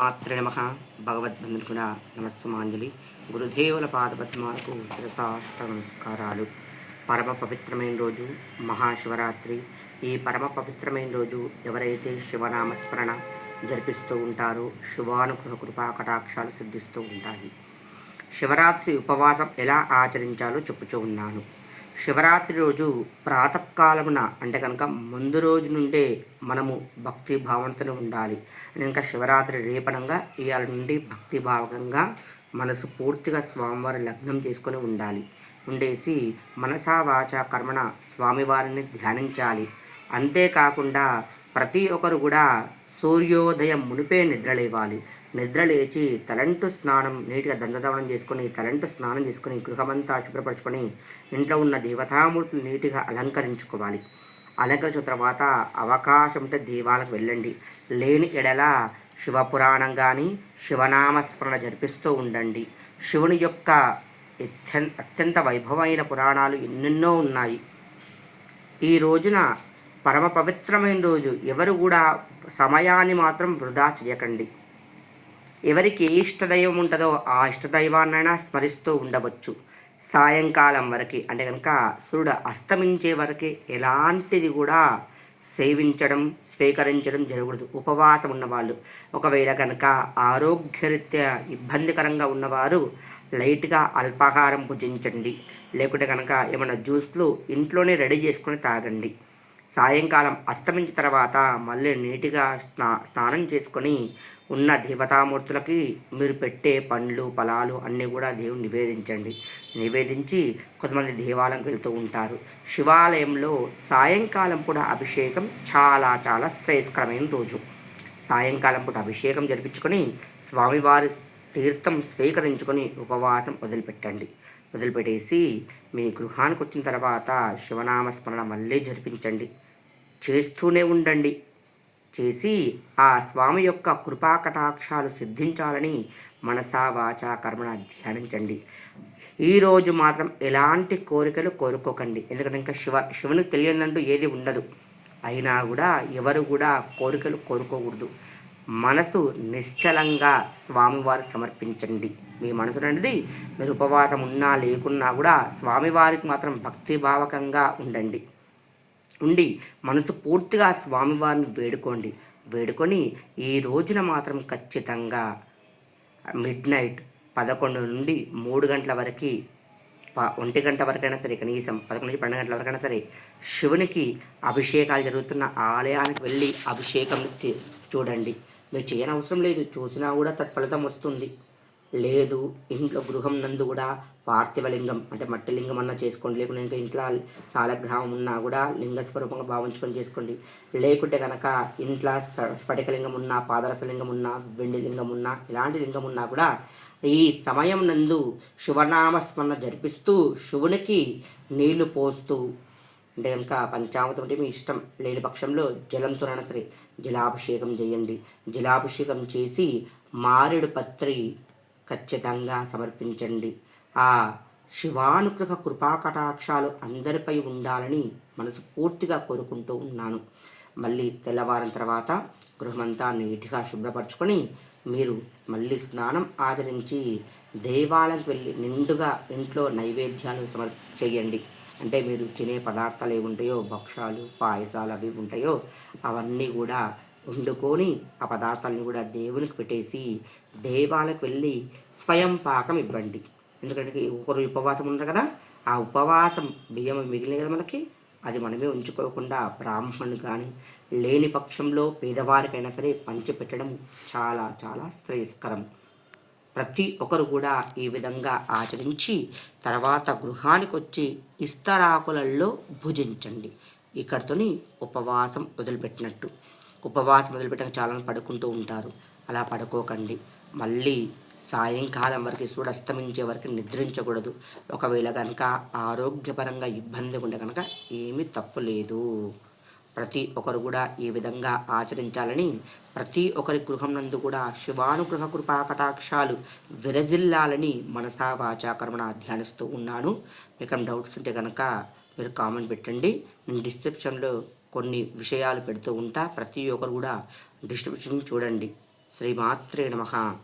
మాత్ర నమ. భగవద్బంధుని నమస్సుమాంజలి. గురుదేవుల పాదపద్మాలకు శిరసాష్ట నమస్కారాలు. పరమ పవిత్రమైన రోజు మహాశివరాత్రి. ఈ పరమ పవిత్రమైన రోజు ఎవరైతే శివనామస్మరణ జరిపిస్తూ ఉంటారో శివానుగ్రహ కృపా కటాక్షాలు సిద్ధిస్తూ ఉంటాయి. శివరాత్రి ఉపవాసం ఎలా ఆచరించాలో చెప్పుచూ ఉన్నాను. శివరాత్రి రోజు ప్రాతకాలమున అంటే కనుక ముందు రోజు నుండే మనము భక్తి భావంతో ఉండాలి. ఇంకా శివరాత్రి రేపణంగా ఇవాళ నుండి భక్తి భావంగా మనసు పూర్తిగా స్వామివారి లగ్నం చేసుకొని ఉండాలి. ఉండేసి మనసా వాచ కర్మణ స్వామివారిని ధ్యానించాలి. అంతేకాకుండా ప్రతి ఒక్కరు కూడా సూర్యోదయం మునిపే నిద్రలేవాలి. నిద్ర లేచి తలంటు స్నానం నీట్గా దండదావనం చేసుకొని తలంటు స్నానం చేసుకొని గృహమంతా శుభ్రపరచుకొని ఇంట్లో ఉన్న దేవతామూర్తులు నీట్గా అలంకరించుకోవాలి. అలంకరించిన తర్వాత అవకాశం ఉంటే దేవాలకు వెళ్ళండి. లేని ఎడల శివపురాణం కానీ శివనామస్మరణ జరిపిస్తూ ఉండండి. శివుని యొక్క అత్యంత వైభవమైన పురాణాలు ఎన్నెన్నో ఉన్నాయి. ఈ రోజున పరమ పవిత్రమైన రోజు. ఎవరు కూడా సమయాన్ని మాత్రం వృధా చేయకండి. ఎవరికి ఏ ఇష్టదైవం ఉంటుందో ఆ ఇష్టదైవాన్నైనా స్మరిస్తూ ఉండవచ్చు. సాయంకాలం వరకు అంటే కనుక సూర్యుడు అస్తమించే వరకు ఎలాంటిది కూడా సేవించడం స్వీకరించడం జరగకూడదు. ఉపవాసం ఉన్నవాళ్ళు ఒకవేళ కనుక ఆరోగ్యరీత్యా ఇబ్బందికరంగా ఉన్నవారు లైట్గా అల్పాహారం భుజించండి. లేకుంటే కనుక ఏమైనా జ్యూస్లు ఇంట్లోనే రెడీ చేసుకొని తాగండి. సాయంకాలం అస్తమించిన తర్వాత మళ్ళీ నీటిగా స్నా స్నానం చేసుకొని ఉన్న దేవతామూర్తులకి మీరు పెట్టే పండ్లు ఫలాలు అన్నీ కూడా దేవుని నివేదించండి. నివేదించి కొంతమంది దేవాలయంకి వెళ్తూ ఉంటారు. శివాలయంలో సాయంకాలం కూడా అభిషేకం చాలా చాలా శ్రేయస్కరమైన రోజు. సాయంకాలం పూట అభిషేకం జరిపించుకొని స్వామివారి తీర్థం స్వీకరించుకొని ఉపవాసం వదిలిపెట్టండి. వదిలిపెట్టేసి మీ గృహానికి వచ్చిన తర్వాత శివనామస్మరణ మళ్ళీ జరిపించండి. చేస్తూనే ఉండండి. చేసి ఆ స్వామి యొక్క కృపాకటాక్షాలు సిద్ధించాలని మనసా వాచా కర్మణ ధ్యానించండి. ఈరోజు మాత్రం ఎలాంటి కోరికలు కోరుకోకండి. ఎందుకంటే ఇంకా శివ శివునికి తెలియదంటూ ఏది ఉండదు. అయినా కూడా ఎవరు కూడా కోరికలు కోరుకోకూడదు. మనసు నిశ్చలంగా స్వామివారు సమర్పించండి. మీ మనసు అనేది మీరు ఉపవాసం ఉన్నా లేకున్నా కూడా స్వామివారికి మాత్రం భక్తిభావకంగా ఉండండి. ఉండి మనసు పూర్తిగా స్వామివారిని వేడుకోండి. వేడుకొని ఈ రోజున మాత్రం ఖచ్చితంగా మిడ్ నైట్ పదకొండు నుండి మూడు గంటల వరకు ఒంటి గంట వరకైనా సరే కనీసం పదకొండు నుంచి పన్నెండు గంటల వరకైనా సరే శివునికి అభిషేకాలు జరుగుతున్న ఆలయానికి వెళ్ళి అభిషేకం చూడండి. మీరు చేయని అవసరం లేదు. చూసినా కూడా తత్ఫలితం వస్తుంది. లేదు ఇంట్లో గృహం నందు కూడా పార్థివలింగం అంటే మట్టి లింగం అన్నా చేసుకోండి. లేకుంటే ఇంకా ఇంట్లో సాలగ్రహం ఉన్నా కూడా లింగ స్వరూపంగా భావించుకొని చేసుకోండి. లేకుంటే కనుక ఇంట్లో స్ఫటికలింగం ఉన్నా పాదరసలింగం ఉన్నా వెండి లింగం ఉన్నా ఇలాంటి లింగం ఉన్నా కూడా ఈ సమయం నందు శివనామస్మరణ జరిపిస్తూ శివునికి నీళ్ళు పోస్తూ అంటే కనుక పంచామృతం అంటే మీ ఇష్టం లేని పక్షంలో జలంతోనైనా సరే జలాభిషేకం చేయండి. జలాభిషేకం చేసి మారేడు పత్రి ఖచ్చితంగా సమర్పించండి. ఆ శివానుగ్రహ కృపాకటాక్షాలు అందరిపై ఉండాలని మనసు పూర్తిగా కోరుకుంటూ ఉన్నాను. మళ్ళీ తెల్లవారిన తర్వాత గృహమంతా నీటిగా శుభ్రపరచుకొని మీరు మళ్ళీ స్నానం ఆచరించి దేవాలయంకి వెళ్ళి నిండుగా ఇంట్లో నైవేద్యాలు సమర్ చేయండి. అంటే మీరు తినే పదార్థాలు ఏవి ఉంటాయో భక్షాలు పాయసాలు అవి ఉంటాయో అవన్నీ కూడా వండుకొని ఆ పదార్థాలను కూడా దేవునికి పెట్టేసి దేవాలకు వెళ్ళి స్వయం పాకం ఇవ్వండి. ఎందుకంటే ఒకరు ఉపవాసం ఉంటారు కదా? ఆ ఉపవాసం బియ్యం మిగిలిన కదా మనకి? అది మనమే ఉంచుకోకుండా బ్రాహ్మణుడు కానీ లేని పక్షంలో పేదవారికైనా సరే పంచిపెట్టడం చాలా చాలా శ్రేయస్కరం. ప్రతి ఒక్కరు కూడా ఈ విధంగా ఆచరించి తర్వాత గృహానికి వచ్చి ఇస్తరాకులలో భుజించండి. ఇక్కడితోని ఉపవాసం వదిలిపెట్టినట్టు. ఉపవాసం వదిలిపెట్టాక చాలా పడుకుంటూ ఉంటారు. అలా పడుకోకండి. మళ్ళీ సాయంకాలం వరకు సూర్యాస్తమించే వరకు నిద్రించకూడదు. ఒకవేళ కనుక ఆరోగ్యపరంగా ఇబ్బంది ఉంటే కనుక ఏమీ తప్పు లేదు. ప్రతి ఒక్కరు కూడా ఈ విధంగా ఆచరించాలని ప్రతి ఒక్కరి గృహం నందు కూడా శివానుగ్రహ కృపా కటాక్షాలు విరజిల్లాలని మనసా వాచా కర్మణ ధ్యానిస్తూ ఉన్నాను. మీకు డౌట్స్ ఉంటే కనుక మీరు కామెంట్ పెట్టండి. నేను డిస్క్రిప్షన్లో కొన్ని విషయాలు పెడుతూ ఉంటా. ప్రతి ఒక్కరు కూడా డిస్ట్రిబ్యూషన్ చూడండి. శ్రీమాత్రే నమ.